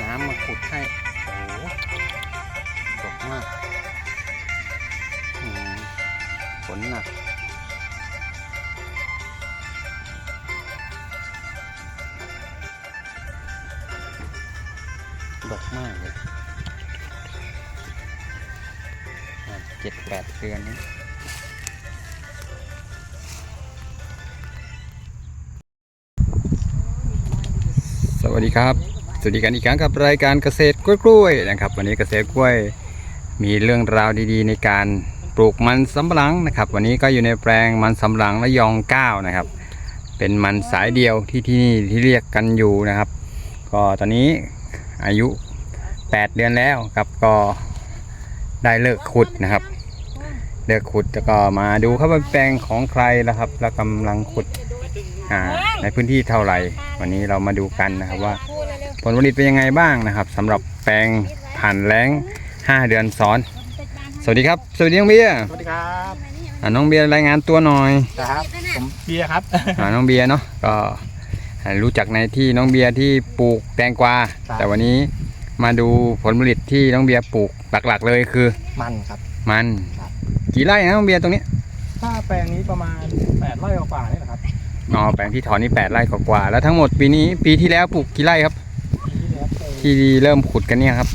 น้ำมาขุดให้โอ้โหตกมากฝนหนักดกมากเลยเจ็ดแปดเดือนนี้สวัสดีครับ สวัสดีกันอีกครั้งกับรายการเกษตรกล้วยๆนะครับ วันนี้เกษตรกล้วยมีเรื่องราวดีๆ ในการปลูกมันสำปะหลังนะครับ วันนี้ก็อยู่ในแปลงมันสำปะหลังระยองเก้านะครับ เป็นมันสายเดียวที่ที่นี่ที่เรียกกันอยู่นะครับ ก็ตอนนี้อายุ 8 เดือนแล้วครับก็ได้เลิกขุดนะครับ เลิกขุดแล้วก็มาดูครับว่าแปลงของใครแล้วครับ แล้วกำลังขุดในพื้นที่เท่าไหร่ วันนี้เรามาดูกันนะครับว่า ผลผลิตเป็นยังไงบ้างนะครับสำหรับแปลงผ่านแล้ง 5 เดือนซ้อน สวัสดีครับ สวัสดีน้องเบียร์สวัสดีครับอ่าน้องเบียร์รายงานตัวหน่อยครับผมเบียร์ครับอ่าน้องเบียร์เนาะก็รู้จักในที่น้องเบียร์ที่ปลูกแตงกวาครับแต่วันนี้มาดูผลผลิตที่น้องเบียร์ปลูกหลักๆเลยคือ มันครับ มันครับกี่ไร่นะน้องเบียร์ตรงนี้ถ้าแปลงนี้ประมาณ8ไร่กว่าๆนี่แหละครับอ๋อแปลงที่ถอนนี่8ไร่กว่าๆแล้วทั้งหมดปีนี้ปีที่แล้วปลูกกี่ไร่ครับปี ที่แล้วเคยที่เริ่มขุดกันเนี่ยครับ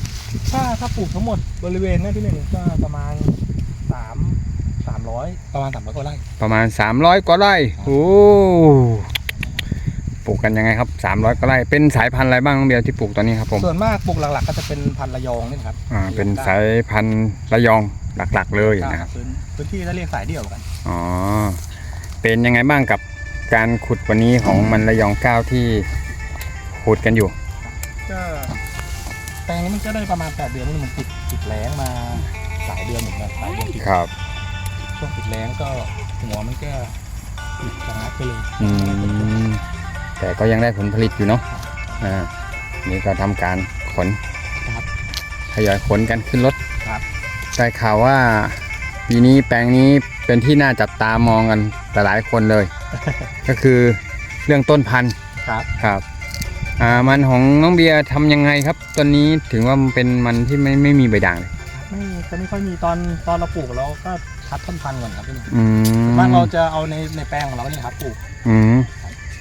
ถ้าถ้าปลูกทั้งหมดบริเวณเนี้พี่หนึ่งก็ประมาณ3 300ประมาณ300กว่าไร่ประมาณ300กว่าไร่โอ้ปลูกกันยังไงครับ300กว่าไร่เป็นสายพันธุ์อะไรบ้างน้องเบียร์ที่ปลูกตอนนี้ครับผมส่วนมากปลูกหลักๆ ก็จะเป็นพันธุ์ระยองนี่นะครับอ่าเป็นสายพันธุ์ระยองหลักๆเลยคนะครัรับบพื้นพื้นที่จะเรียกสายเดี่ยวกันอ๋อเป็นยังไงบ้างกับการขุดวันนี้ของมันระยองเก้าที่ขุดกันอยู่ ก็แปลงนี้มันก็ได้ประมาณ8เดือนนี่มันติดติดแล้งมาหลายเดือนเหมือนกันหลายเดือนติดครับ ช่วงติดแล้งก็หัวมันก็ติดชะงักไปเลยอืมแต่ก็ยังได้ผลผลิตอยู่เนาะอ่านี่ก็ทำการขนครับทยอยขนกันขึ้นรถครับ ได้ข่าวว่าปีนี้แปลงนี้เป็นที่น่าจับตามองกันหลายๆคนเลย ก็คือเรื่องต้นพันธุ์ครับ ครับ อ่ามันของน้องเบียร์ทำยังไงครับตอนนี้ถึงว่ามันเป็นมันที่ไม่ไม่มีใบด่างเลยไม่จะไม่ค่อยมีตอนตอนเราปลูกเราก็คัดต้นพันธุ์ก่อนครับพี่หนุ่มอืมบ้านเราจะเอาในในแปลงของเราเนี่ยครับปลูก อืม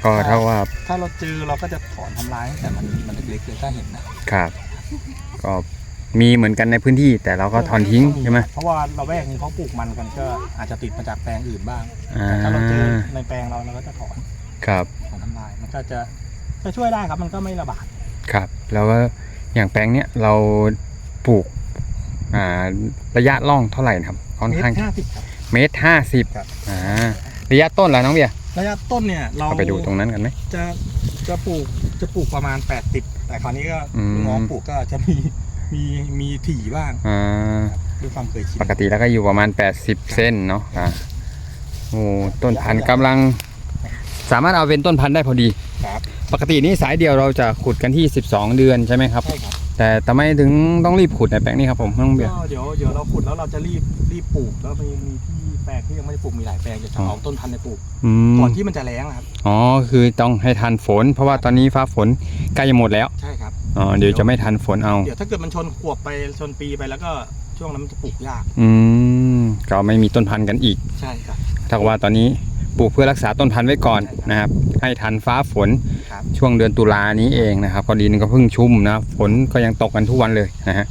ก็เท่าว่าถ้าเราเจอเราก็จะถอนทำลายแต่มันมันเล็กๆเลยถ้าเห็นนะครับ ก็มีเหมือนกันในพื้นที่ แต่เราก็ถอนทิ้งใช่ไหม เพราะว่าเราแวกนี้เขาปลูกมันกันก็อาจจะติดมาจากแปลงอื่นบ้างอ่าแต่ถ้าเราเจอในแปลงเราเราก็จะถอนครับ ถอนทำลายมันก็จะ จะช่วยได้ครับมันก็ไม่ระบาดครับ แล้วก็อย่างแปลงเนี้ยเราปลูกอ่าระยะล่องเท่าไหร่นะครับค่อนเมตข้างรห้าสิบครับ เมตรห้าสิบครับ อ่าระยะต้นล่ะน้องเบียร์ระยะต้นเนี่ยเราเราไปดูตรงนั้นกันไหม จะจะปลูกจะปลูกประมาณ 80 แต่คราวนี้ก็อืมน้องปลูกก็จะมีมีมีถี่บ้างอ่าด้วยความเคยชินปกติแล้วก็อยู่ประมาณ 80 เส้นเนาะอ่าโอ้ต้นพันธุ์กำลัง สามารถเอาเป็นต้นพันธุ์ได้พอดี ครับ ปกตินี่สายเดียวเราจะขุดกันที่ 12 เดือนใช่ไหมครับ ใช่ครับแต่ทำไมถึงต้องรีบขุดในแปลงนี้ครับผมน้องเบียร์ ก็เดี๋ยวเดี๋ยวเราขุดแล้วเราจะรีบรีบปลูกแล้วมีมีที่แปลงที่ยังไม่ได้ปลูกมีหลายแปลงจะอ๋อ เอาต้นพันธุ์ไปปลูกอืมก่อนที่มันจะแล้งอะครับอ๋อคือต้องให้ทันฝน เพราะว่าตอนนี้ฟ้าฝนใกล้จะหมดแล้วใช่ครับ อ๋อเดี๋ยวจะไม่ทันฝนเอา เดี๋ยวถ้าเกิดมันชนขวบไปชนปีไปแล้วก็ช่วงนั้นมันจะปลูกยากอืมก็ไม่มีต้นพันธุ์กันอีก ใช่ครับ ถ้ากับว่าตอนนี้ ปลูกเพื่อรักษาต้นพันธุ์ไว้ก่อนนะครับ ให้ทันฟ้าฝนครับช่วงเดือนตุลานี้เองนะครับ ก็ดินก็เพิ่งชุ่มนะฝนก็ยังตกกันทุกวันเลยนะฮะ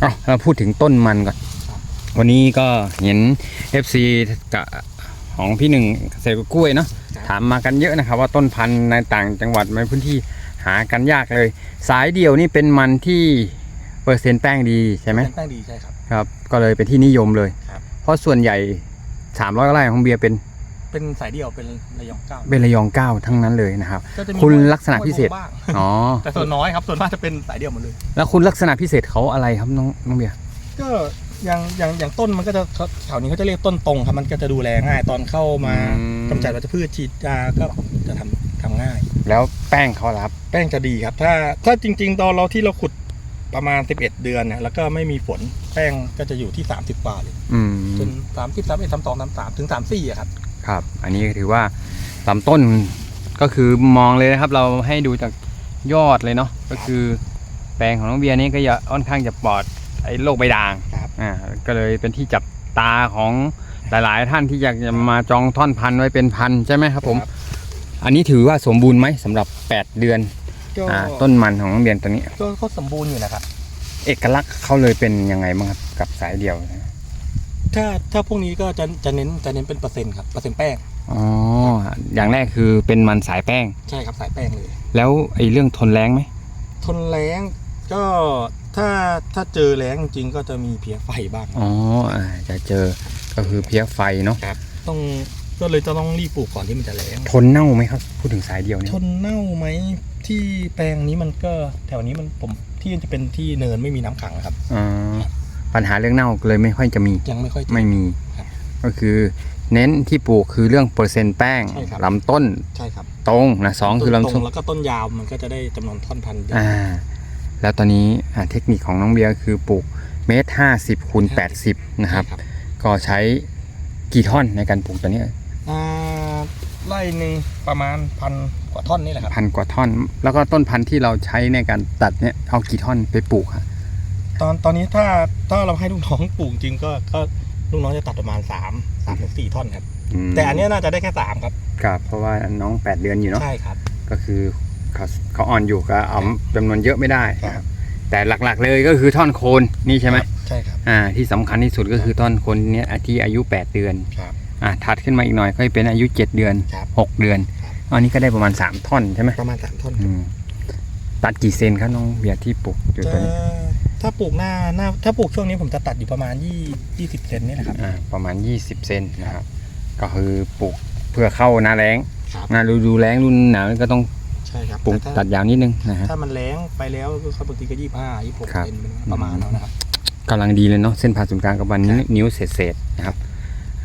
เอาเราพูดถึงต้นมันก่อน วันนี้ก็เห็น FC กับของพี่หนึ่งเกษตรกล้วยเนาะถามมากันเยอะนะครับ ว่าต้นพันธุ์ในต่างจังหวัดในพื้นที่หากันยากเลย สายเดียวนี่เป็นมันที่เปอร์เซ็นต์แป้งดีใช่ไหมแป้งดีใช่ครับครับ ก็เลยเป็นที่นิยมเลยครับเพราะส่วนใหญ่ 300ไร่ของเบียร์เป็น เป็นสายเดี่ยวเป็นระยองเก้าเป็นระยองเก้าทั้งนั้นเลยนะครับ ก็จะมีคุณลักษณะพิเศษ บ้างอ๋อ แต่ส่วนน้อยครับส่วนมากจะเป็นสายเดี่ยวหมดเลย แล้วคุณลักษณะพิเศษเขาอะไรครับน้องน้องเบียร์ ก็อย่างอย่างอย่างต้นมันก็จะแถวนี้เขาจะเรียกต้นตรงครับมันก็จะดูแลง่ายตอนเข้ามากำจัดวัชพืชฉีดยาก็จะทำทำง่าย แล้วแป้งเขาล่ะครับ แป้งจะดีครับ ถ้าถ้าจริง ๆ ตอนเราที่เราขุดประมาณ 11 เดือนเนี่ยแล้วก็ไม่มีฝนแป้งก็จะอยู่ที่ 30กว่าเลยอืม จน30 31 32 33ถึง34อะครับ ครับ อันนี้ถือว่าลำต้นก็คือมองเลยนะครับ เราให้ดูจากยอดเลยเนาะก็คือแปลงของน้องเบียร์นี่ก็จะค่อนข้างจะปลอดไอ้โรคใบด่างครับอ่าก็เลยเป็นที่จับตาของหลายๆ ท่านที่อยากจะมาจองท่อนพันธุ์ไว้เป็นพันธุ์ใช่ไหมครับผม อันนี้ถือว่าสมบูรณ์ไหมสำหรับ 8 เดือนก็อ่าต้นมันของน้องเบียร์ตัวนี้ก็ก็สมบูรณ์อยู่นะครับ เอกลักษณ์เขาเลยเป็นยังไงบ้างครับกับสายเดี่ยว ถ้าถ้าพวกนี้ก็จะจะเน้นจะเน้นเป็นเปอร์เซ็นต์ครับเปอร์เซ็นต์แป้งอ๋ออย่างแรกคือเป็นมันสายแป้ง ใช่ครับสายแป้งเลย แล้วไอ้เรื่องทนแรงไหมทนแรงก็ถ้าถ้าเจอแรงจริงๆก็จะมีเพียไฟบ้างอ๋ออ่าจะเจอก็คือเพี้ยไฟเนาะต้องก็เลยจะต้องรีบปลูกก่อนที่มันจะแรงทนเน่าไหมครับ พูดถึงสายเดียวเนี่ยทนเน่าไหมที่แปลงนี้มันก็แถวนี้มันผมที่จะเป็นที่เนินไม่มีน้ำขังนะครับอ๋อ ปัญหาเรื่องเน่าเลยไม่ค่อยจะมียังไม่ค่อยเจอ ไม่มี ครับก็คือเน้นที่ปลูกคือเรื่องเปอร์เซ็นต์แป้งใช่ครับ ลำต้นใช่ครับตรงนะสองคือต้นลำตรต้นงแล้วก็ต้นยาวมันก็จะได้จำนวนท่อนพันธุ์เยอะอ่าแล้วตอนนี้อ่าเทคนิคของน้องเบียร์คือปลูกเมตรห้าสิบคูณแปดสิบนะครับ ใช่ก็ใช้กี่ท่อนในการปลูกตัวเนี้ยอ่าไร่หนึ่งประมาณพันกว่าท่อนนี่แหละครับพันกว่าท่อน แล้วก็ต้นพันธุ์ที่เราใช้ในการตัดเนี่ยเอากี่ท่อนไปปลูกครับ ตอนตอนนี้ถ้าถ้าเราให้ลูกน้องปลูกจริงก็ก็ลูกน้องจะตัดประมาณ3 3ถึง4ท่อนครับ มแต่อันเนี้ยน่าจะได้แค่สามครับ ครับเพราะว่าน้อง 8 เดือนอยู่เนาะใช่ครับ ก็คือเขาเขาอ่อนอยู่ก็เอาจำนวนเยอะไม่ได้ครับแต่หลักๆเลยก็คือท่อนโคนนี่ใช่ไหมใช่ครับ อ่าที่สำคัญที่สุดก็คือท่อนโคนเนี้ยที่อายุ 8 เดือนครับ อ่าถัดขึ้นมาอีกหน่อยก็เป็นอายุ 7 เดือน ครับ 6 เดือนครับ อันนี้ก็ได้ประมาณ 3 ท่อนใช่ไหมประมาณสามท่อนอืมตัดกี่เซนครับน้องเบียร์ที่ปลูกอยู่จะตัวนี้ ถ้าปลูกหน้าหน้าถ้าปลูกช่วงนี้ผมจะตัดอยู่ประมาณยี่ยี่สิบเซนนี่แหละครับ อ่าประมาณ 20 เซนนะครับ ก็คือปลูกเพื่อเข้าหน้าแรงครับ หน้าฤดูแรงรุ่นหนาวก็ต้องใช่ครับปลูกแต่ตัถ้าดยาวนิดนึงนะฮะ ถ้ามันแรงไปแล้วก็บางทีก็ยี่ห้ายี่หกครับ เซนเป็นประมาณนั้นนะครับ กำลังดีเลยเนาะเส้นผ่าศูนย์กลางกับวันครับนิ้วเศษๆนะครับ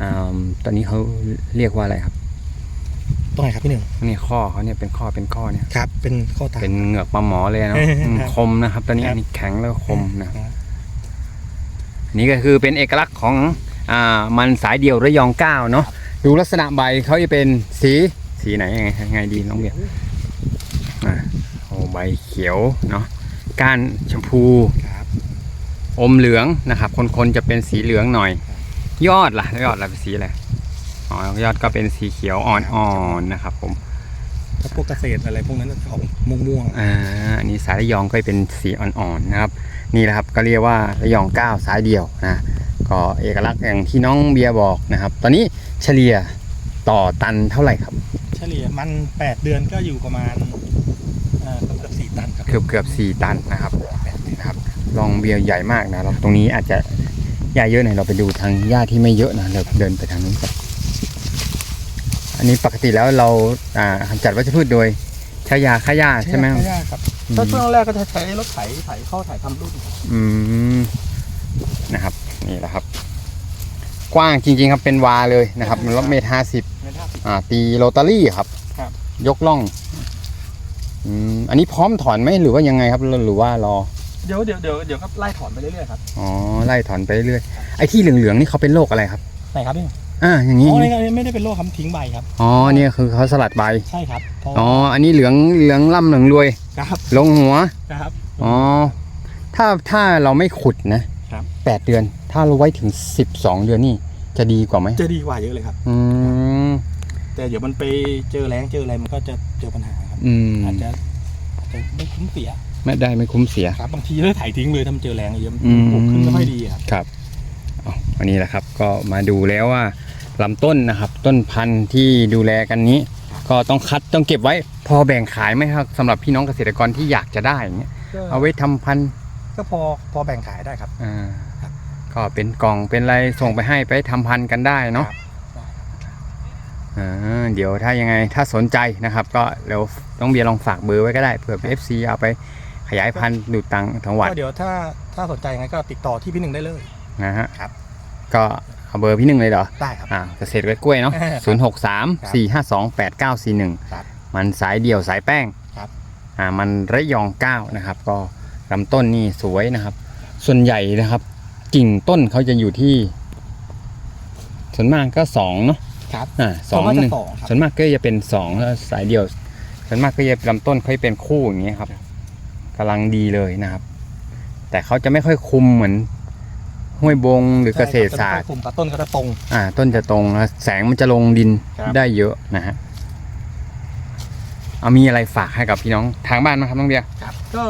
อ่าตอนนี้เขาเรียกว่าอะไรครับ ตรงไหนครับพี่หนึ่งนี่ข้อเขาเนี่ยเป็นข้อเป็นข้อเนี่ยครับ เป็นข้อตา เป็นเหงือกปลาหมอเลยเนาะครับอืมคมนะครับ ตอนนี้ครับอันนี้แข็งแล้วก็คมนะครับอันนี่ก็คือเป็นเอกลักษณ์ของอ่ามันสายเดี่ยวระยองเก้าเนาะดูลักษณะใบเขาจะเป็นสีสีไหนยังไงยังไงดีน้องเบียร์อ่าโอ้ใบเขียวเนาะก้านชมพูครับอมเหลืองนะครับ คนๆจะเป็นสีเหลืองหน่อย ยอดล่ะยอดล่ะเป็นสีอะไร อ๋อยอดก็เป็นสีเขียวอ่อนๆนะครับผมถ้าพวกเกษตรอะไรพวกนั้นจะออกม่วงอ่าอันนี้สายระยองก็เป็นสีอ่อนๆนะครับ นี่แหละครับก็เรียกว่าระยองเก้าสายเดียวนะก็เอกลักษณ์อย่างที่น้องเบียร์บอกนะครับ ตอนนี้เฉลี่ยต่อตันเท่าไหร่ครับๆเฉลี่ยมัน 8 เดือนก็อยู่ประมาณเอ่อเกือบสี่ตันครับเกือบเกือบสี่ตันนะครับนะครับลองเบียร์ใหญ่มากนะเราตรงนี้อาจจะหญ้าเยอะหน่อยเราไปดูทางหญ้าที่ไม่เยอะนะเราเดินไปทางนู้นก่อนอั นนี้ปกติแล้วเราอ่ากำจัดวัชพืชโดยใช้ยาฆ่าหญ้าใช่ไหมใช่ครับถ้าช่วงแรกก็จะใช้รถไถไถเข้าไถทำรุ่นอืมนะครับ นี่แหละครับ กว้างจริง ๆ ครับเป็นวาเลยนะครับมันรถเมทห้าสิบในท่าสิบ อ่า ตีโรตารี่ครับ ครับ ยกล่องอืมอันนี้พร้อมถอนไหมหรือว่ายังไงครับหรือหรือว่ารอ เดี๋ยวเดี๋ยวเดี๋ยวเดี๋ยวก็ไล่ถอนไปเรื่อยๆครับ อ๋อไล่ถอนไปเรื่อยไอ้ที่เหลืองๆนี่เขาเป็นโรคอะไรครับ ไหนครับพี่ อ่าอย่างอ๋นี้อนี่ไม่ได้เป็นโรคครับทิ้งใบครับ อ๋อเนี่ยคือเขาสลัดใบ ใช่ครับเพราะอ๋ออันนี้เหลืองเหลืองล่ำเหลืองรวยครับ ลงหัวครับอ๋อถ้าถ้าเราไม่ขุดนะครับแปดเดือน ถ้าเราไว้ถึงสิบสองเดือนนี่จะดีกว่าไหมจะดีกว่าเยอะเลยครับ อืมแต่เดี๋ยวมันไปเจอแรงเจออะไรมันก็จะเจอปัญหาครับอืมอาจจะอาจจะไม่คุ้มเสียไม่ได้ไม่คุ้มเสียครับบางทีเลยถ่ายทิ้งเลยถ้ามันเจอแรงเยอะอืมปลูกขึ้นไม่ค่อยดีครับครับอ๋อวันนี้แหละครับ ก็มาดูแล้วว่า ลำต้นนะครับ ต้นพันธุ์ที่ดูแลกันนี้ ก็ต้องคัดต้องเก็บไว้ พอแบ่งขายไหมครับสำหรับพี่น้องเกษตรกรที่อยากจะได้อย่างเงี้ยก็เอาไว้ทำพันธุ์ก็พอพอแบ่งขายได้ครับอ่าครับก็เป็นกล่องเป็นอะไรส่งไปให้ไปทำพันธุ์กันได้เนาะครับอ่าเดี๋ยวถ้ายังไงถ้าสนใจนะครับ ก็เดี๋ยวต้องเบียร์ลองฝากเบอร์ไว้ก็ได้เผื่อ FC เอาไปขยายพันธุ์ดูดตังค์ทั้งวัดก็เดี๋ยวถ้าถ้าสนใจยังไงก็ติดต่อที่พี่หนึ่งได้เลยนะฮะครับ ก็เอาเบอร์พี่หนึ่งเลยเหรอได้ครับ อ่าเกษตรกล้วยเนาะครับศูนย์หกสามสี่ห้าสองแปดเก้าสี่หนึ่งครับมันสายเดี่ยวสายแป้งครับอ่ามันระยองเก้านะครับ ก็ลำต้นนี่สวยนะครับ ส่วนใหญ่นะครับ กิ่งต้นเขาจะอยู่ที่ ส่วนมากก็สองเนาะครับอ่าสองส่วนมากหจะนึ่งสองครับส่วนมากก็จะเป็นสองแล้วสายเดี่ยว ส่วนมากก็จะลำต้นเขาจะเป็นคู่อย่างเงี้ยครับกำลังดีเลยนะครับ แต่เขาจะไม่ค่อยคุมเหมือน ห้วยบงหรือเกษตรศาสตร์กลุ่มกระต้นก็จะตรง อ่า ต้นจะตรงนะแสงมันจะลงดินครับ ได้เยอะนะฮะเอามีอะไรฝากให้กับพี่น้องทางบ้านไหมครับน้องเบียร์ครับก็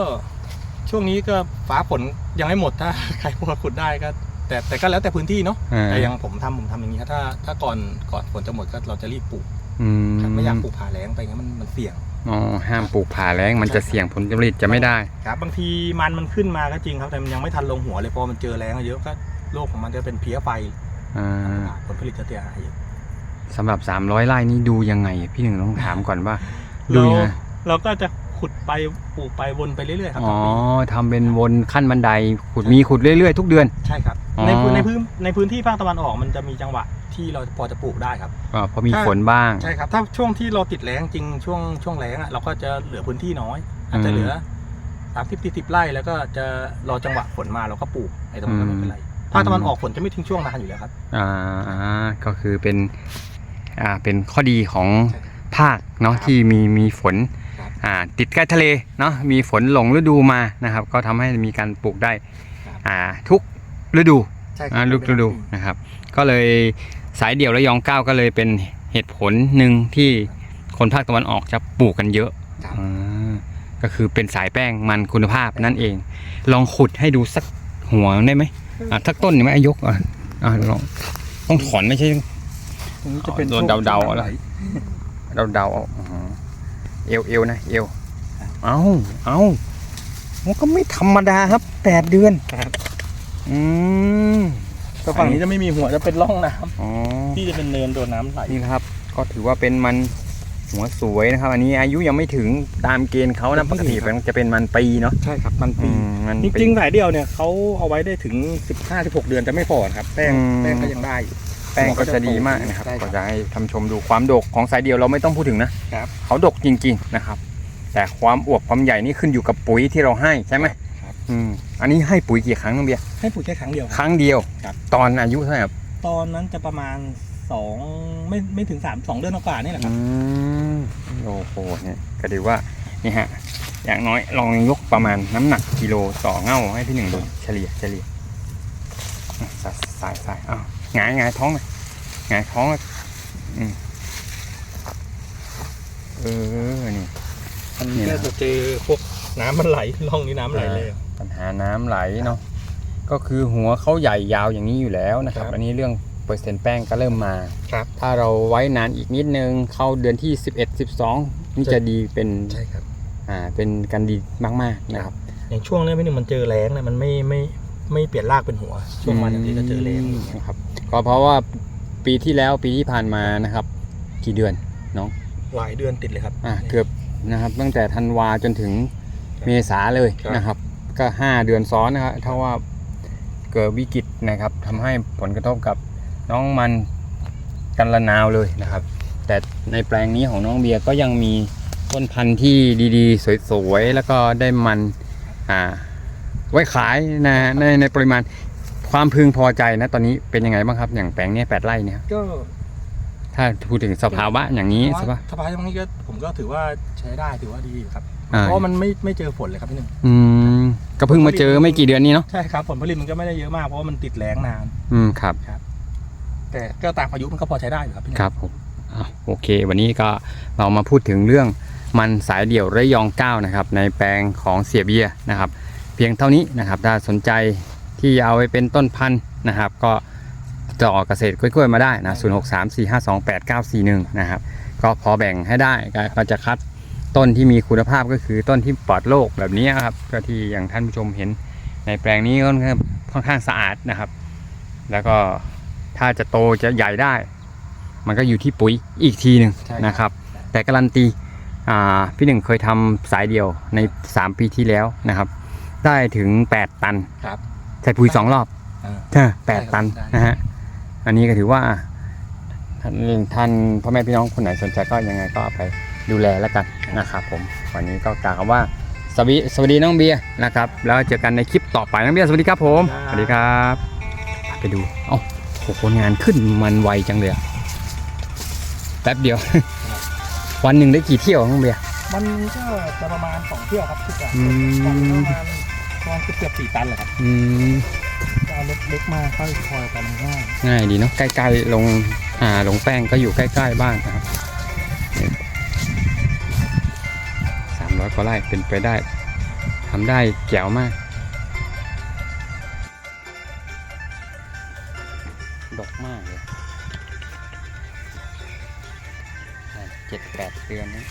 ช่วงนี้ก็ฟ้าฝนยังไม่หมดถ้า ใครพอขุดได้ก็ แต่แต่ก็แล้วแต่พื้นที่เนาะอ่าแต่อยังผมทำผมทำอย่างนี้ครับถ้าถ้าก่อนก่อนฝนจะหมดก็เราจะรีบปลูกอืมครับไม่อยากปลูกผ่าแล้งไปงั้นมันมันเสี่ยง อ๋อห้ามปลูกผ่าแล้งมันจะเสี่ยงผลผลิตจะไม่ได้ ครับบางทีมันมันขึ้นมาก็จริงครับแต่มันยังไม่ทันลงหัวเลยพอมันเจอแรงเยอะก็โรคของมันจะเป็นเพี้ยไฟอ่าผลผลิตจะเสียหายเยอะสำหรับ 300ไร่นี่ดูยังไง พี่หนึ่งต้องถามก่อนว่า ดูเรายังไงเราก็จะขุดไปปลูกไปวนไปเรื่อยๆครับอ๋อทั้งปีทำเป็นวนขั้นบันไดขุดมีขุดเรื่อยๆ ทุกเดือน ใช่ครับอ๋อในพื้นในพื้นในพื้นที่ภาคตะวันออกมันจะมีจังหวะ ที่เราพอจะปลูกได้ครับ อ่าเพราะมีถ้าฝนบ้าง ใช่ครับ ถ้าช่วงที่เราติดแรงจริงช่วงช่วงแรงอะเราก็จะเหลือพื้นที่น้อย อาจจะเหลือสามสิบสี่สิบไร่แล้วก็จะรอจังหวะฝนมาเราก็ปลูกไอ้ตรงนั้นก็ไม่เป็นไรภาคตะวันออกฝนจะไม่ทิ้งช่วงนานอยู่แล้วครับ อ่าอ่าก็คือเป็นอ่าเป็นข้อดีของใช่ครับภาคเนาะครับที่มีมีฝนครับอ่าติดใกล้ทะเลเนาะมีฝนหลงฤดูมานะครับ ก็ทำให้มีการปลูกได้ครับอ่าทุกฤดูใช่ครัอ่าบลูกฤดูนะครับ ก็เลย สายเดี่ยวและยองเก้าก็เลยเป็นเหตุผลหนึ่งที่คนภาคตะวันออกจะปลูกกันเยอะครับอ่าก็คือเป็นสายแป้งมันคุณภาพนั่นเอง ลองขุดให้ดูสักหัวได้ไหมอะสักต้นหนึ่งไหมอะยกอะอะลองต้องถอนไม่ใช่ตรงนี้จะเป็นโดนเดาๆอะไรเราเดาเอาอ๋อเอวเอวนะเอวเอาเอามันก็ไม่ธรรมดาครับแปดเดือนครับอืม แต่ฝั่งนี้จะไม่มีหัวจะเป็นร่องน้ำอ๋อที่จะเป็นเนินโดนน้ำไหลนี่นะครับ ก็ถือว่าเป็นมันหัวสวยนะครับ อันนี้อายุยังไม่ถึงตามเกณฑ์เขานะปกติมันจะเป็นมันปีเนาะใช่ครับมันอืปีมมันจปี ริงๆสายเดียวเนี่ยเขาเอาไว้ได้ถึง 15-16 เดือนจะไม่พอครับ แป้งอืม แป้งก็ยังได้อยู่ แป้งก็จะดีมากนะครับ ใช่ครับก็จะให้ทำชมดูความดกของสายเดียวเราไม่ต้องพูดถึงนะครับ เขาดกจริง ๆนะครับ แต่ความอวบความใหญ่นี่ขึ้นอยู่กับปุ๋ยที่เราให้ใช่ไหมครับ อืมอันนี้ให้ปุ๋ยกี่ครั้งน้องเบียร์ให้ปลูกแค่ครั้งเดียวคครับ รั้งเดียว ครับ ตอนอายุเท่าไหร่ครับตอนนั้นจะประมาณ2ไม่ไม่ถึง3 2เดือนกว่าๆนี่แหละคอืรับมโอ้โหเนี่ยก็ถือว่านี่ฮะ อย่างน้อยลองยกประมาณน้ำหนักกิโลต่อเง่าให้พี่หนึ่งดูเฉลี่ยเฉลี่ยอะสายสายสายอ้าวหงายหงายท้องเลยหงายท้องเลยอืมเออนี่ มันนี่ก็นะ จะเจอพวกน้ำมันไหลร่องนี้น้ำไหลเลย ปัญหาน้ำไหลเนาะก็คือหัวเขาใหญ่ยาวอย่างนี้อยู่แล้วนะครับครับ อันนี้เรื่องเปอร์เซ็นต์แป้งก็เริ่มมาครับถ้าเราไว้นานอีกนิดนึงเข้าเดือนที่ 11 12 นี่จะดีเป็นใช่ครับอ่าเป็นกันดีมากๆนะครับอย่างช่วงนี้พี่หนึ่งมันเจอแรงเนี่ยมันไม่ไม่ไม่เปลี่ยนรากเป็นหัว ช่วงวันอย่างนี้ก็เจอแรงมนะครับก็เพราะว่าปีที่แล้วปีที่ผ่านมานะครับ กี่เดือนหลายเดือนติดเลยครับอ่าเกือบนะครับตั้งแต่ธันวาจนถึงเมษาเลยครับนะครับ ก็ 5 เดือนซ้อนนะครับถ้าว่าเกิดวิกฤตนะครับทำให้ผลกระทบกับน้องมันกันละนาวเลยนะครับ แต่ในแปลงนี้ของน้องเบียร์ก็ยังมีต้นพันธุ์ที่ดีๆ สวยๆ แล้วก็ได้มันอ่าไว้ขายนะในในปริมาณความพึงพอใจนะตอนนี้เป็นยังไงบ้างครับ อย่างแปลงเนี้ยแปดไร่เนี่ยก็ถ้าพูดถึงสภาวะอย่างนี้ใช่ปะสภาพตรงนี้ก็ผมก็ถือว่าใช้ได้ถือว่าดีอยู่ครับ อ่าเพราะว่ามันไม่ไม่เจอฝนเลยครับพี่หนึ่งอืมก็เพิ่งมาเจอไม่กี่เดือนนี้เนาะใช่ครับผลผลิตมันก็ไม่ได้เยอะมากเพราะว่ามันติดแรงนาน อืมครับ แต่ก็ตามอายุมันก็พอใช้ได้อยู่ครับพี่หนึ่งครับผมอะโอเค วันนี้ก็เรามาพูดถึงเรื่องมันสายเดี่ยวระยองเก้านะครับในแปลงของเสียเบียร์นะครับ เพียงเท่านี้นะครับ ถ้าสนใจที่จะเอาไปเป็นต้นพันธุ์นะครับ ก็ต่อเกษตรกล้วยๆมาได้นะ 0 6 3 4 5 2 8 9 4 1 นะครับ ก็พอแบ่งให้ได้ก็ก็จะคัด ต้นที่มีคุณภาพก็คือต้นที่ปลอดโรคแบบนี้ครับก็ที่อย่างท่านผู้ชมเห็นในแปลงนี้ก็ค่อนข้างค่อนข้างสะอาดนะครับ แล้วก็ถ้าจะโตจะใหญ่ได้ มันก็อยู่ที่ปุ๋ยอีกทีหนึ่งใช่นะครับ แต่การันตีอ่าพี่หนึ่งเคยทำสายเดียวใน 3 ปีที่แล้วนะครับ ได้ถึง 8 ตันครับใส่ปุ๋ยสองรอบอ่าใช่แปดใช่ครับตันได้นะฮะอันนี้ก็ถือว่าท่านท่านพ่อแม่พี่น้องคนไหนสนใจก็ยังไงก็เอาไป ดูแลแล้วกันนะครับผมวันนี้ก็กล่าวว่าสวัสดีสวัสดีน้องเบียร์นะครับ แล้วเจอกันในคลิปต่อไปน้องเบียร์สวัสดีครับผมสวัสดีครับไปดูเอ้าโหผงานขึ้นมันไวจังเลยแป๊บเดียว วันหนึ่งได้กี่เที่ยวน้องเบียร์มันก็จะประมาณสองเที่ยวครับทุกคนประมาณประมาณเกือบสี่ตันแหละครับอืมเอเล็กๆมากค่อยคอยกันง่ายง่ายดีเนาะใกล้ๆลงอ่าลงแป้งก็อยู่ใกล้ๆบ้านนะครับ ร้อยกว่าไร่เป็นไปได้ทำได้แจ๋วมาก ดอกมากเลยเจ็ดแปดเดือนนะ